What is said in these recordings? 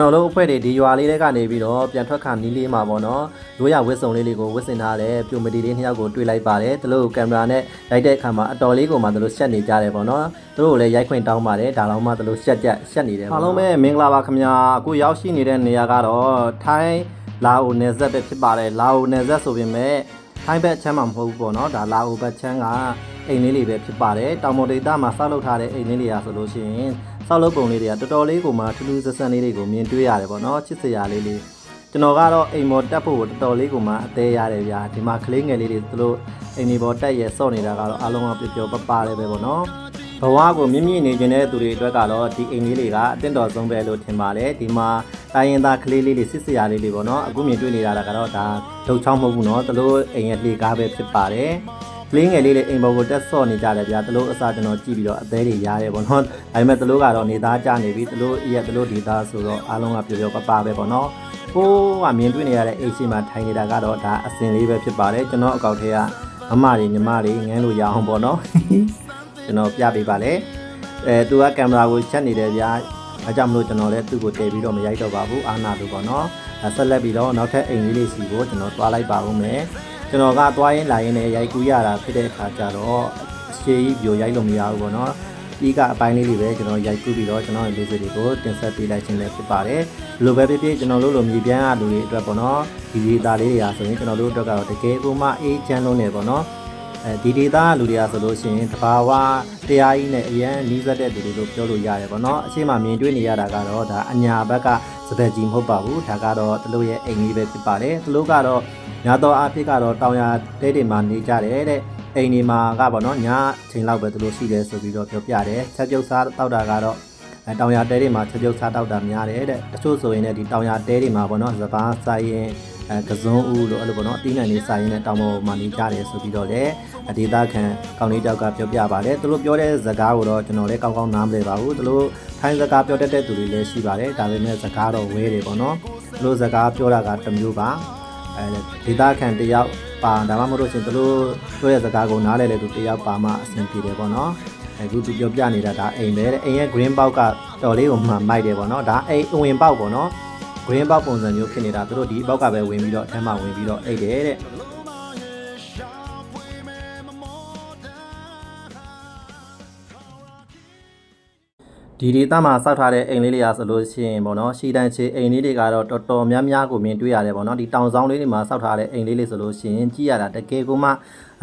ကျွန်တော်တို့အဖွဲ့တွေဒီရွာလေးတွေကနေပြီးတော့ပြန်ထွက်ခါနီးလေးမှာပေါ့နော်ရိုးရဝစ်စုံလေးတွေကိုဝစ်စင်ထားတဲ့ပြိုမတီလေးနှစ်ယောက်ကိုတွေ့လိုက်ပါတယ်သူတို့ကင်မရာနဲ့ရိုက်တဲ့အခါမှာအတော်လေးကိုမှသူတို့ဆက်နေကြတယ်ပေါ့နော်သူတို့ကိုလည်းရိုက်ခွင့်တောင်းပါတယ်ဒါတော့မှသူတို့ဆက်ကြက်ဆက်နေတယ်အားလုံးပဲမင်္ဂလာပါခင်ဗျာအခုရောက်ရှိနေတဲ့နေရာကတော့ထိုင်းလာအိုနယ်စပ်ပဲဖြစ်ပါတယ်လာအိုနယ်စပ်ဆိုပေမဲ့ထိုင်းဘက်ချမ်းမှာမဟုတ်ဘူးပေါ့နော်ဒါလာအိုဘက်ချမ်းကအိမ်လေးတွေပဲဖြစ်ပါတယ်တောင်ပေါ်ဒေသမှာဆောက်လုပ်ထားတဲ့အိမ်လေးတွေရာဆိုလို့ရှိရင် ဆောက်လုပ်ပုံလေးတွေကတော်တော်လေးကိုမှထူးထူးဆန်းဆန်းလေးတွေကိုမြင်တွေ့ရတယ်ပေါ့နော်ချစ်စရာလေးလေးကျွန်တော်ကတော့အိမ်ပေါ်တက်ဖို့တော်တော်လေးကိုမှအသေးရတယ်ဗျာဒီမှာကလေးငယ်လေးတွေသူတို့အိမ်ဒီပေါ်တက်ရဲစော့နေတာကတော့အားလုံးကပျော်ပျော်ပပလေးပဲပေါ့နော်ဘဝကိုမြင့်မြင့်နေခြင်းတဲ့သူတွေအတွက်ကတော့ဒီအိမ်လေးတွေကအတင့်တော်ဆုံးပဲလို့ထင်ပါတယ်ဒီမှာတိုင်းရင်သားကလေးလေးတွေစစ်စရာလေးတွေပေါ့နော်အခုမြင်တွေ့နေတာကတော့ဒါဒုတ်ချောင်းမဟုတ်ဘူးနော်သူတို့အိမ်ရဲ့လေကားပဲဖြစ်ပါတယ် ကလေးငယ်လေးတွေအိမ်ပေါ်ကိုတက်ဆော့နေကြတယ်ဗျာတလို့အစားကျွန်တော်ကြည့်ပြီးတော့အသေးတွေရားတယ်ပေါ့နော်ဒါပေမဲ့တလို့ကတော့နေသားကြနေပြီတလို့ရက်တလို့ဒီသားဆိုတော့အားလုံးကပျော်ပျော်ပပပဲပေါ့နော်ကိုကမြင်တွေ့နေရတဲ့အိမ်ရှိမှာထိုင်နေတာကတော့ဒါအစင်လေးပဲဖြစ်ပါတယ်ကျွန်တော်အကောက်ထဲကမမတွေညီမတွေငန်းလို့ရအောင်ပေါ့နော်ကျွန်တော်ပြပေးပါလေအဲသူကကင်မရာကိုချက်နေတယ်ဗျာအဲကြောင့်မလို့ကျွန်တော်လည်းသူ့ကိုတည်ပြီးတော့မရိုက်တော့ပါဘူးအာနာလို့ပေါ့နော်အဲဆက်လက်ပြီးတော့နောက်ထပ်အိမ်လေးလေးစီကိုကျွန်တော်သွားလိုက်ပါဦးမယ် ကျွန်တော်ကသွားရင်လာရင်လည်းရိုက်ကူးရတာဖြစ်တဲ့အခါကျတော့အရှိကြီးပြိုရိုက်လို့မရဘူးပေါ့နော်ပြီးကအပိုင်းလေးတွေပဲကျွန်တော်ရိုက်ကူးပြီးတော့ကျွန်တော်ရဲ့လေးစတွေကိုတင်ဆက်ပေးလိုက်ခြင်းလည်းဖြစ်ပါတယ်ဒီလိုပဲဖြစ်ဖြစ်ကျွန်တော်တို့လိုမြေပြန်းရလူတွေအတွက်ပေါ့နော်ဒီဒေတာလေးတွေအားဆိုရင်ကျွန်တော်တို့အတွက်ကတော့တကယ်ကိုမှအေးချမ်းလုံးနေပေါ့နော် အဲဒီဒေတာလူတွေကဆိုလို့ရှိရင်တဘာဝတရားကြီးနဲ့အရန်နီးစပ်တဲ့လူတွေလို့ပြောလို့ရတယ်ပေါ့နော်အချိန်မှမြင်တွေ့နေရတာကတော့ဒါအညာဘက်ကစပယ်ကြီးမဟုတ်ပါဘူးဒါကတော့တလို့ရဲ့အိမ်ကြီးပဲဖြစ်ပါတယ်တလို့ကတော့ညာတော့အဖြစ်ကတော့တောင်ရတဲတွေမှာနေကြတယ်တဲ့အိမ်ဒီမှာကပေါ့နော်ညာချိန်လောက်ပဲသူတို့ရှိတယ်ဆိုပြီးတော့ပြောပြတယ်ချက်ပြုတ်စားတောက်တာကတော့အဲတောင်ရတဲတွေမှာချက်ပြုတ်စားတောက်တာများတယ်တဲ့တချို့ဆိုရင်လည်းဒီတောင်ရတဲတွေမှာပေါ့နော်စပားဆိုင်ရင် အဲကစုံဦးလို့အဲ့လိုပေါ့နော်အသီးနှံလေးဆိုင်ရင်လည်းတောင်ပေါ်မှာနေကြတယ်ဆိုပြီးတော့လည်းဒေသခံကောင်းလေးတောက်ကပြောပြပါတယ်သူတို့ပြောတဲ့စကားကိုတော့ကျွန်တော်လည်းကောင်းကောင်းနားမလည်ပါဘူးသူတို့ထိုင်းစကားပြောတတ်တဲ့သူတွေလည်းရှိပါတယ်ဒါပေမဲ့စကားတော့ဝဲတယ်ပေါ့နော်သူတို့စကားပြောတာကတစ်မျိုးပါအဲဒေတာခန်တယောက်ပါဒါမှမဟုတ်လို့ရှင်သူတို့တို့ရဲ့စကားကိုနားလဲလေသူတယောက်ပါမှအဆင်ပြေတယ်ပေါ့နော်အခုသူပြောပြနေတာဒါအိမ်ပဲတဲ့အိမ်ရဲ့ green box ကတော်လေးကိုမှမိုက်တယ်ပေါ့နော်ဒါအိမ်ဝင်ပေါက်ပေါ့နော် green box ပုံစံမျိုးဖြစ်နေတာသူတို့ဒီဘောက်ကပဲဝင်ပြီးတော့အထက်မှာဝင်ပြီးတော့အိတ်တယ်တဲ့ ဒီဒေသမှာစောက်ထားတဲ့အိမ်လေးတွေအားဆိုလို့ရှိရင်ပေါ့နော်ရှီတန်ချေအိမ်လေးတွေကတော့တော်တော်များများကိုမြင်တွေ့ရတယ်ပေါ့နော်ဒီတောင်ဆောင်လေးတွေမှာစောက်ထားတဲ့အိမ်လေးလေးဆိုလို့ရှိရင်ကြည့်ရတာတကယ်ကိုမှ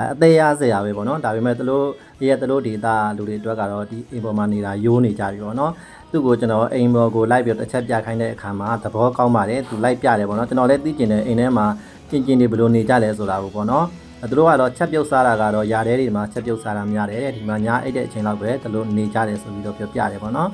အသေးရစရာပဲပေါ့နော်ဒါပေမဲ့သူတို့ရဲ့သူတို့ဒေသလူတွေအတွက်ကတော့ဒီအိမ်ပေါ်မှာနေတာယိုးနေကြပြီပေါ့နော်သူ့ကိုကျွန်တော်အိမ်ပေါ်ကိုလိုက်ပြီးတစ်ချက်ပြခိုင်းတဲ့အခါမှာသဘောကောင်းပါတယ်သူလိုက်ပြတယ်ပေါ့နော်ကျွန်တော်လည်းသိကျင်တယ်အိမ်ထဲမှာကျင်ကျင်တွေဘယ်လိုနေကြလဲဆိုတာကိုပေါ့နော်အဲ သူတို့ကတော့ချက်ပြုတ်စားတာကတော့ရာထဲတွေမှာချက်ပြုတ်စားတာများတယ်တဲ့ဒီမှာညာအိတ်တဲ့အချိန်လောက်ပဲသူတို့နေကြတယ်ဆိုပြီးတော့ပြောပြတယ်ပေါ့နော်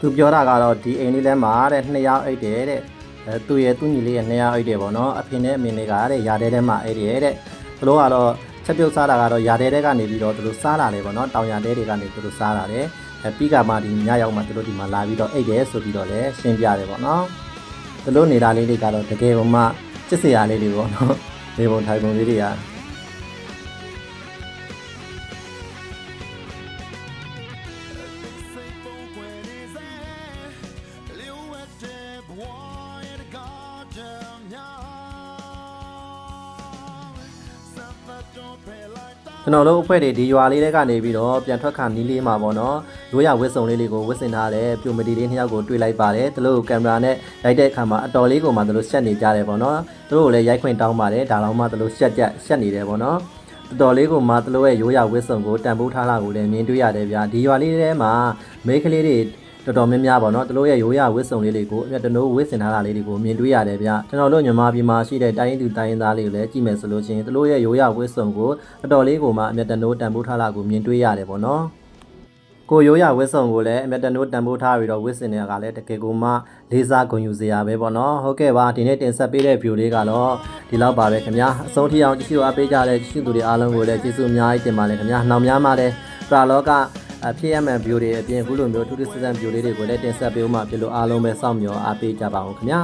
သူပြောတာကတော့ဒီအိမ်လေးထဲမှာတဲ့နှစ်ယောက်အိတ်တယ်တဲ့အဲသူရဲ့သူညီလေးရဲ့နှစ်ယောက်အိတ်တယ်ပေါ့နော်အဖေနဲ့အမေလေးကတဲ့ရာထဲထဲမှာအိတ်တယ်တဲ့သူတို့ကတော့ချက်ပြုတ်စားတာကတော့ရာထဲထဲကနေပြီးတော့သူတို့စားလာတယ်ပေါ့နော်တောင်ရာထဲတွေကနေသူတို့စားလာတယ် အဲပြီးကမှဒီညရောက်မှသူတို့ဒီမှာလာပြီးတော့အိတ်တယ်ဆိုပြီးတော့လည်းရှင်းပြတယ်ပေါ့နော်သူတို့နေတာလေးတွေကတော့တကယ်မှချစ်စရာလေးတွေပေါ့နော်နေပုံထိုင်ပုံလေးတွေက ကျွန်တော်တို့အဖွဲ့တွေဒီရွာလေးတွေကနေပြီးတော့ပြန်ထွက်ခါနီးလေးမှာပေါ့နော်ရိုးရဝစ်စုံလေးတွေကိုဝစ်စင်ထားတဲ့ပြိုမတီလေးနှစ်ယောက်ကိုတွေ့လိုက်ပါတယ်သူတို့ကင်မရာနဲ့ရိုက်တဲ့အခါမှာအတော်လေးကိုမှသူတို့ဆက်နေကြတယ်ပေါ့နော်သူတို့ကိုလည်းရိုက်ခွင့်တောင်းပါတယ်ဒါတော့မှသူတို့ဆက်ကြက်ဆက်နေတယ်ပေါ့နော်တော်တော်လေးကိုမှသူတို့ရဲ့ရိုးရဝစ်စုံကိုတန်ဖိုးထားလာကိုလည်းမြင်တွေ့ရတယ်ဗျာဒီရွာလေးထဲမှာမိန်းကလေးတွေ တော်တော်များများပေါ့နော်သူတို့ရဲ့ရိုးရဝစ်စုံလေးတွေကိုအမြတ်တနိုးဝစ်စင်ထားတာလေးတွေကိုမြင်တွေ့ရတယ်ဗျကျွန်တော်တို့မြန်မာပြည်မှာရှိတဲ့တိုင်းရင်းသူတိုင်းရင်းသားလေးကိုလည်းကြည့်မယ်ဆိုလို့ချင်းသူတို့ရဲ့ရိုးရဝစ်စုံကိုတော်တော်လေးကိုမှအမြတ်တနိုးတန်ဖိုးထားတာကိုမြင်တွေ့ရတယ်ပေါ့နော်ကိုရိုးရဝစ်စုံကိုလည်းအမြတ်တနိုးတန်ဖိုးထားပြီးတော့ဝစ်စင်နေတာကလည်းတကယ်ကိုမှလေးစားဂုဏ်ယူစရာပဲပေါ့နော်ဟုတ်ကဲ့ပါဒီနေ့တင်ဆက်ပေးတဲ့ view လေးကတော့ဒီလောက်ပါပဲခင်ဗျာအဆုံးထိအောင်ကြည့်ရှုအားပေးကြတဲ့ကြည့်ရှုသူတွေအားလုံးကိုလည်းကျေးဇူးအများကြီးတင်ပါတယ်ခင်ဗျာနှောင်များမှာလည်းပရာလောက အဖြစ်ရမှန် view တွေအပြင်အခုလိုမျိုးထူးထူးဆန်းဆန်း view လေးတွေကိုလည်းတင်ဆက်ပေးဦးမှာဖြစ်လို့အားလုံးပဲစောင့်မျှော်အားပေးကြပါအောင်ခင်ဗျာ